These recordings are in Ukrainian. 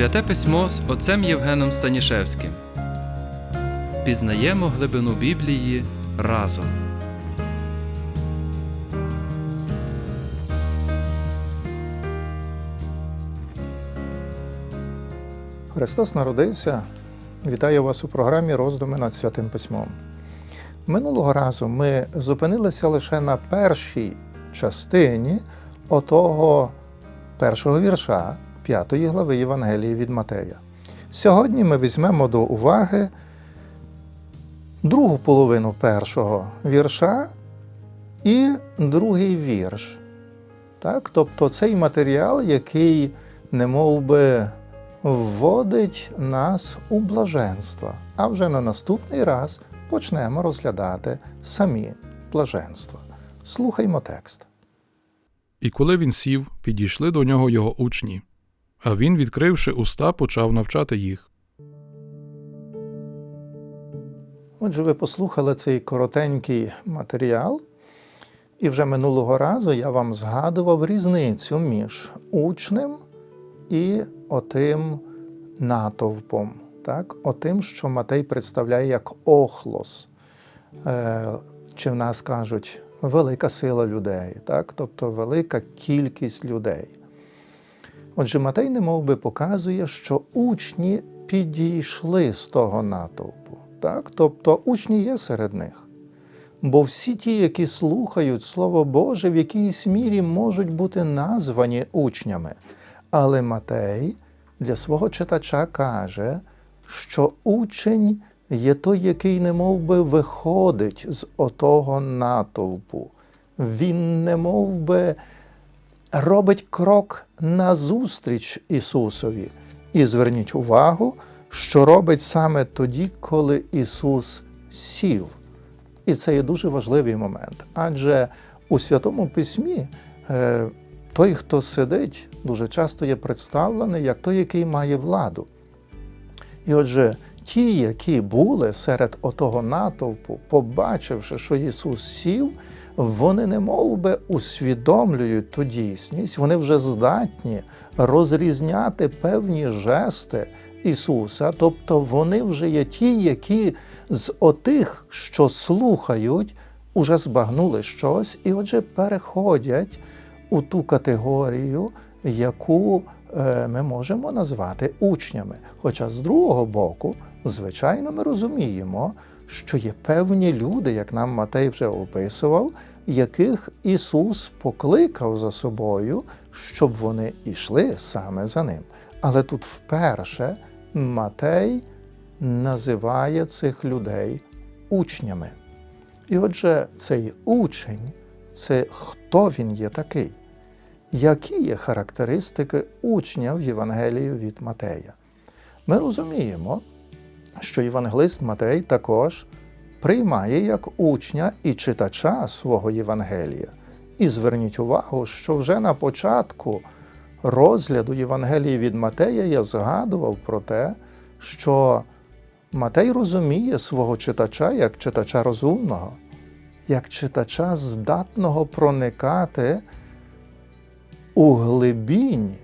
Святе письмо з отцем Євгеном Станішевським. Пізнаємо глибину Біблії разом. Христос народився. Вітаю вас у програмі Роздуми над Святим Письмом. Минулого разу ми зупинилися лише на першій частині отого першого вірша п'ятої глави Євангелії від Матея. Сьогодні ми візьмемо до уваги другу половину першого вірша і другий вірш. Так? Тобто цей матеріал, який не би вводить нас у блаженство. А вже на наступний раз почнемо розглядати самі блаженства. Слухаймо текст. І коли він сів, підійшли до нього його учні. А він, відкривши уста, почав навчати їх. Отже, ви послухали цей коротенький матеріал, і вже минулого разу я вам згадував різницю між учнем і отим натовпом, так? отим, що Матей представляє як охлос. Е, чи в нас кажуть велика сила людей, так? тобто велика кількість людей. Отже, Матей немов би показує, що учні підійшли з того натовпу. Так? Тобто учні є серед них. Бо всі ті, які слухають Слово Боже, в якійсь мірі можуть бути названі учнями. Але Матей для свого читача каже, що учень є той, який не би виходить з отого натовпу. Він не робить крок назустріч Ісусові. І зверніть увагу, що робить саме тоді, коли Ісус сів. І це є дуже важливий момент. Адже у Святому Письмі е, той, хто сидить, дуже часто є представлений як той, який має владу. І отже, ті, які були серед отого натовпу, побачивши, що Ісус сів, вони не би усвідомлюють ту дійсність, вони вже здатні розрізняти певні жести Ісуса, тобто вони вже є ті, які з отих, що слухають, уже збагнули щось, і отже переходять у ту категорію, яку е, ми можемо назвати учнями. Хоча з другого боку, звичайно, ми розуміємо, що є певні люди, як нам Матей вже описував, яких Ісус покликав за собою, щоб вони йшли саме за ним. Але тут вперше Матей називає цих людей учнями. І отже, цей учень це хто він є такий? Які є характеристики учня в Євангелії від Матея? Ми розуміємо, що євангелист Матей також приймає як учня і читача свого Євангелія. І зверніть увагу, що вже на початку розгляду Євангелії від Матея я згадував про те, що Матей розуміє свого читача як читача розумного, як читача здатного проникати у глибінь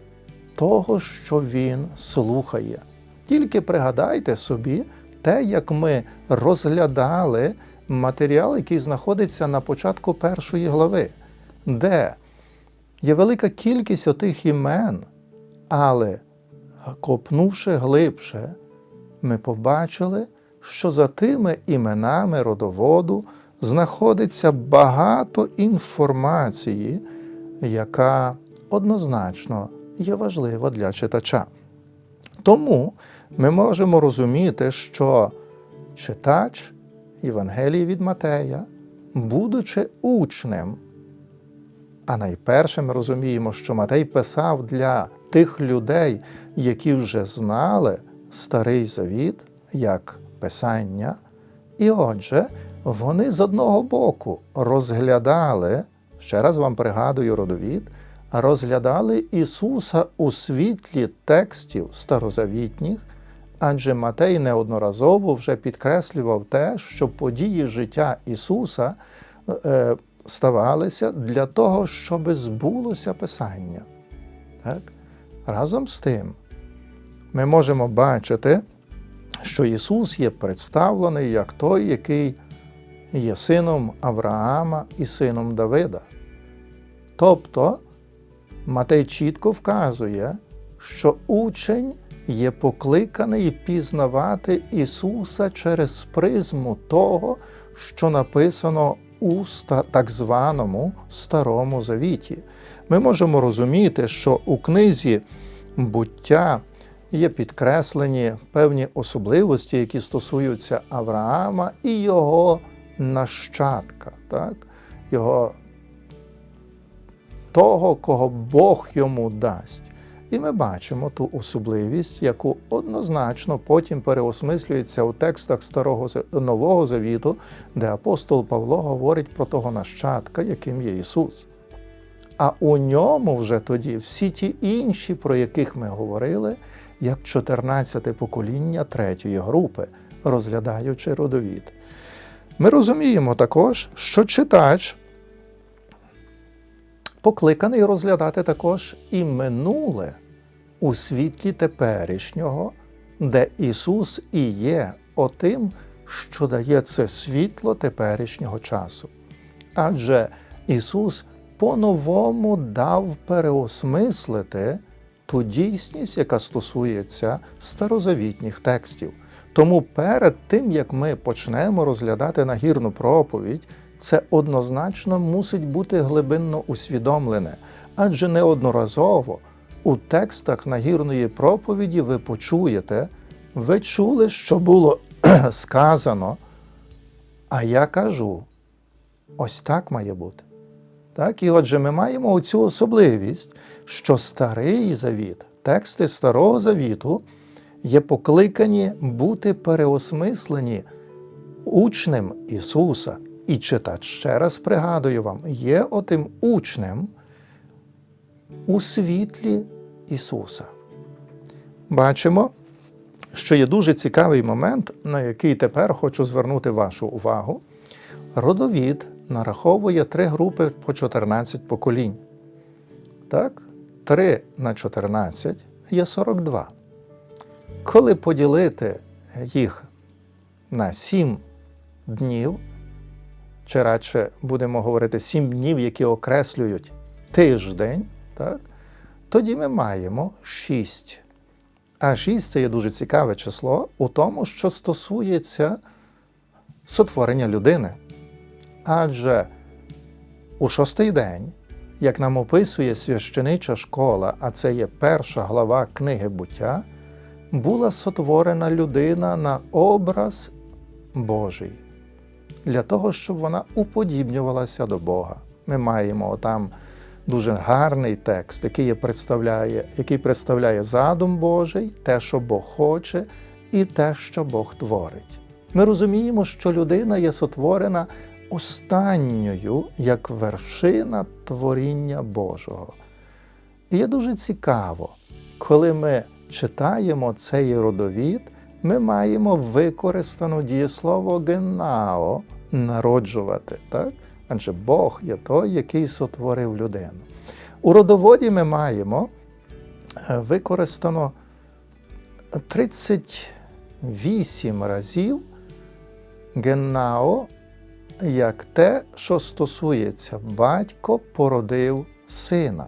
того, що він слухає. Тільки пригадайте собі те, як ми розглядали матеріал, який знаходиться на початку першої глави, де є велика кількість отих імен, але копнувши глибше, ми побачили, що за тими іменами родоводу знаходиться багато інформації, яка однозначно є важлива для читача. Тому ми можемо розуміти, що читач Євангелії від Матея, будучи учнем, а найперше ми розуміємо, що Матей писав для тих людей, які вже знали Старий Завіт як Писання, і отже, вони з одного боку розглядали, ще раз вам пригадую родовід, розглядали Ісуса у світлі текстів старозавітніх, адже Матей неодноразово вже підкреслював те, що події життя Ісуса е, ставалися для того, щоб збулося Писання. Так? Разом з тим, ми можемо бачити, що Ісус є представлений як той, який є сином Авраама і сином Давида. Тобто Матей чітко вказує, що учень є покликаний пізнавати Ісуса через призму того, що написано у так званому Старому Завіті. Ми можемо розуміти, що у книзі буття є підкреслені певні особливості, які стосуються Авраама і його нащадка, так? його того, кого Бог йому дасть. І ми бачимо ту особливість, яку однозначно потім переосмислюється у текстах Старого Нового Завіту, де апостол Павло говорить про того нащадка, яким є Ісус. А у ньому вже тоді всі ті інші, про яких ми говорили, як 14 покоління третьої групи, розглядаючи родовід. Ми розуміємо також, що читач покликаний розглядати також і минуле у світлі теперішнього, де Ісус і є отим, що дає це світло теперішнього часу. Адже Ісус по-новому дав переосмислити ту дійсність, яка стосується старозавітніх текстів. Тому перед тим, як ми почнемо розглядати нагірну проповідь, це однозначно мусить бути глибинно усвідомлене, адже неодноразово у текстах нагірної проповіді ви почуєте, ви чули, що було сказано, а я кажу, ось так має бути. Так, і отже, ми маємо оцю особливість, що старий завіт, тексти старого завіту є покликані бути переосмислені учнем Ісуса. І читач, ще раз пригадую вам, є отим учнем у світлі Ісуса. Бачимо, що є дуже цікавий момент, на який тепер хочу звернути вашу увагу. Родовід нараховує три групи по 14 поколінь. Так, 3 на 14 є 42. Коли поділити їх на 7 днів, чи радше будемо говорити 7 днів, які окреслюють тиждень, так, тоді ми маємо 6. А 6 це є дуже цікаве число у тому, що стосується сотворення людини. Адже у шостий день, як нам описує священича школа, а це є перша глава книги буття, була сотворена людина на образ Божий, для того, щоб вона уподібнювалася до Бога. Ми маємо там дуже гарний текст, який, представляє, який представляє задум Божий, те, що Бог хоче, і те, що Бог творить. Ми розуміємо, що людина є сотворена останньою як вершина творіння Божого. І є дуже цікаво, коли ми читаємо цей родовід, ми маємо використано дієслово генао народжувати, так? адже Бог є той, який сотворив людину. У родоводі ми маємо е, використано 38 разів генао як те, що стосується батько породив сина.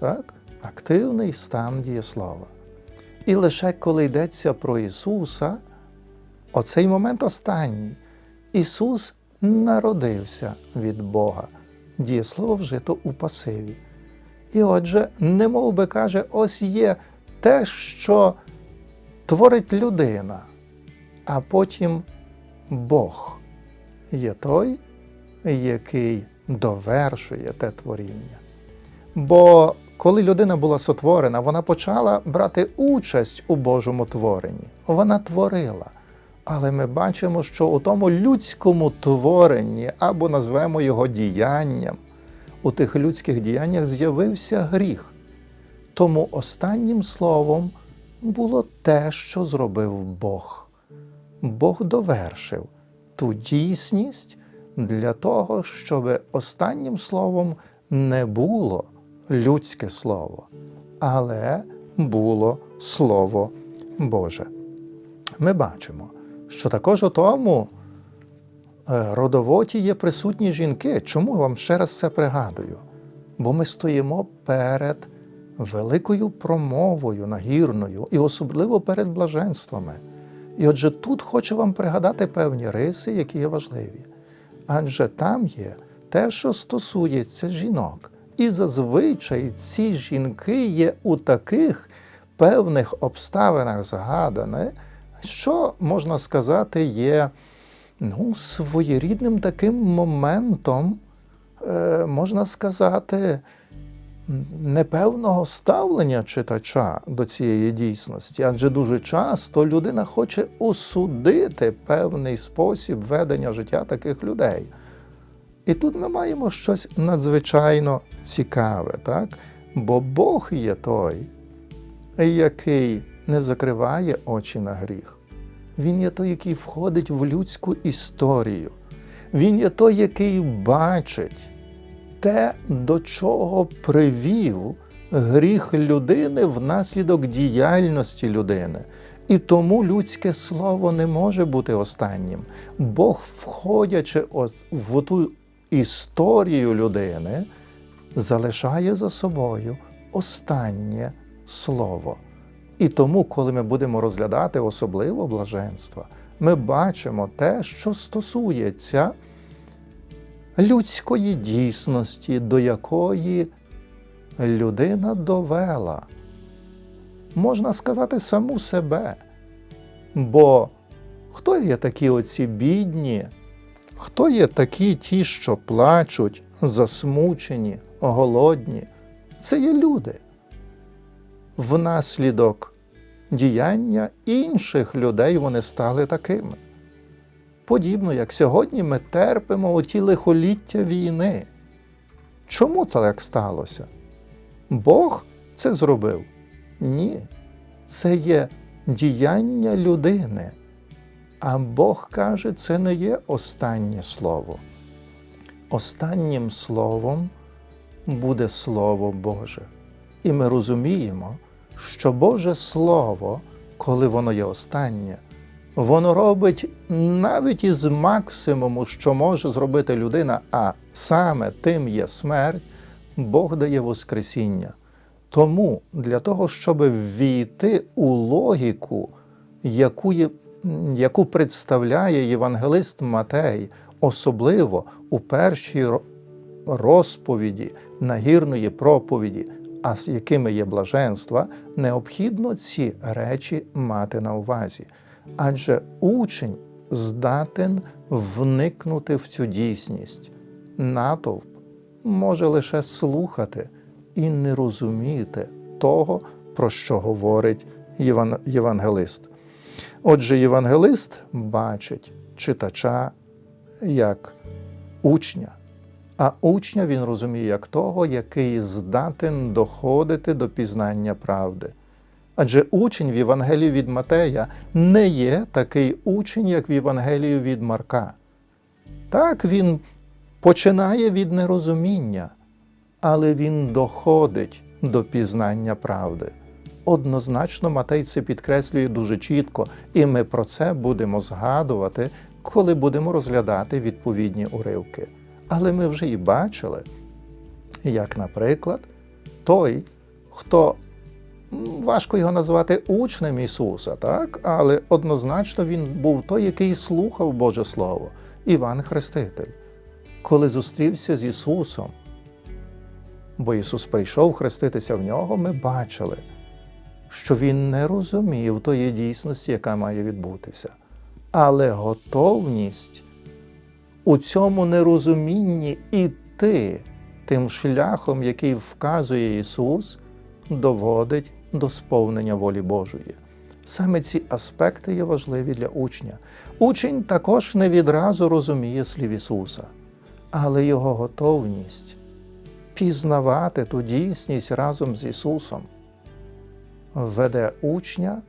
Так? Активний стан дієслова. І лише коли йдеться про Ісуса, оцей момент останній. Ісус народився від Бога. Дієслово вжито у пасиві. І отже, немов би каже, ось є те, що творить людина, а потім Бог є той, який довершує те творіння. Бо коли людина була сотворена, вона почала брати участь у Божому творенні. Вона творила. Але ми бачимо, що у тому людському творенні, або назвемо його діянням, у тих людських діяннях з'явився гріх. Тому останнім словом було те, що зробив Бог. Бог довершив ту дійсність для того, щоб останнім словом не було людське слово, але було Слово Боже. Ми бачимо, що також у тому е, родовоті є присутні жінки. Чому вам ще раз це пригадую? Бо ми стоїмо перед великою промовою нагірною і особливо перед блаженствами. І отже, тут хочу вам пригадати певні риси, які є важливі. Адже там є те, що стосується жінок. І зазвичай ці жінки є у таких певних обставинах згадані, що можна сказати, є ну, своєрідним таким моментом, е, можна сказати, непевного ставлення читача до цієї дійсності, адже дуже часто людина хоче осудити певний спосіб ведення життя таких людей. І тут ми маємо щось надзвичайно цікаве, так? Бо Бог є той, який не закриває очі на гріх. Він є той, який входить в людську історію. Він є той, який бачить те, до чого привів гріх людини внаслідок діяльності людини. І тому людське слово не може бути останнім. Бог, входячи в ту історію людини, залишає за собою останнє слово. І тому, коли ми будемо розглядати особливо блаженства, ми бачимо те, що стосується людської дійсності, до якої людина довела, можна сказати, саму себе. Бо хто є такі оці бідні, хто є такі ті, що плачуть, засмучені, голодні? Це є люди. Внаслідок діяння інших людей вони стали такими. Подібно, як сьогодні ми терпимо оті лихоліття війни. Чому це так сталося? Бог це зробив? Ні. Це є діяння людини. А Бог каже, це не є останнє слово. Останнім словом буде Слово Боже. І ми розуміємо, що Боже Слово, коли воно є останнє, воно робить навіть із максимуму, що може зробити людина, а саме тим є смерть, Бог дає Воскресіння. Тому для того, щоб ввійти у логіку, яку, є, яку представляє євангелист Матей, особливо у першій розповіді нагірної проповіді, а з якими є блаженства, необхідно ці речі мати на увазі. Адже учень здатен вникнути в цю дійсність. Натовп може лише слухати і не розуміти того, про що говорить євангелист. Отже, євангелист бачить читача як учня, а учня він розуміє як того, який здатен доходити до пізнання правди. Адже учень в Євангелії від Матея не є такий учень, як в Євангелії від Марка. Так, він починає від нерозуміння, але він доходить до пізнання правди. Однозначно, Матей це підкреслює дуже чітко, і ми про це будемо згадувати, коли будемо розглядати відповідні уривки. Але ми вже і бачили, як, наприклад, той, хто важко його назвати учнем Ісуса, так? але однозначно він був той, який слухав Боже Слово, Іван Хреститель, коли зустрівся з Ісусом. Бо Ісус прийшов хреститися в нього, ми бачили, що Він не розумів тої дійсності, яка має відбутися. Але готовність у цьому нерозумінні іти тим шляхом, який вказує Ісус, доводить до сповнення волі Божої. Саме ці аспекти є важливі для учня. Учень також не відразу розуміє слів Ісуса, але його готовність пізнавати ту дійсність разом з Ісусом веде учня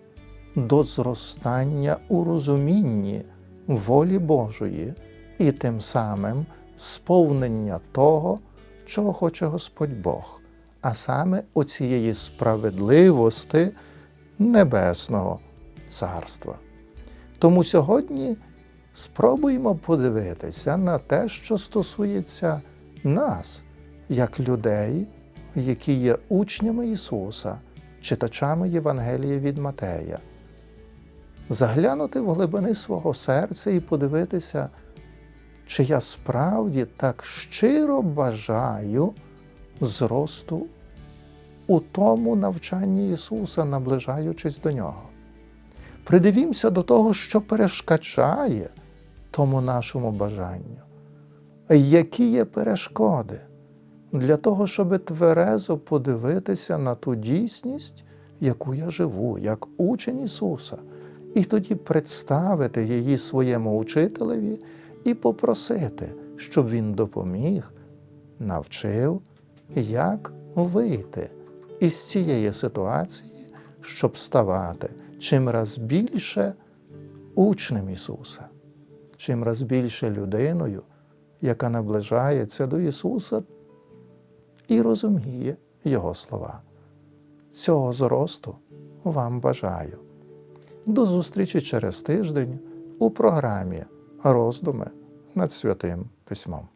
до зростання у розумінні волі Божої і тим самим сповнення того, чого хоче Господь Бог, а саме оцієї справедливості небесного царства. Тому сьогодні спробуємо подивитися на те, що стосується нас, як людей, які є учнями Ісуса, читачами Євангелія від Матея. Заглянути в глибини свого серця і подивитися, чи я справді так щиро бажаю зросту у тому навчанні Ісуса, наближаючись до Нього. Придивімося до того, що перешкоджає тому нашому бажанню. Які є перешкоди для того, щоб тверезо подивитися на ту дійсність, яку я живу, як учень Ісуса, і тоді представити її своєму учителеві і попросити, щоб Він допоміг, навчив, як вийти із цієї ситуації, щоб ставати чим раз більше учнем Ісуса, чим раз більше людиною, яка наближається до Ісуса і розуміє Його слова. Цього зросту вам бажаю. До зустрічі через тиждень у програмі Роздуми над Святим Письмом.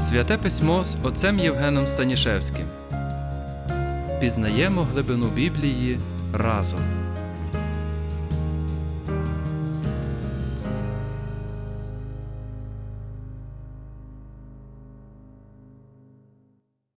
Святе письмо з отцем Євгеном Станішевським. Пізнаємо глибину Біблії разом.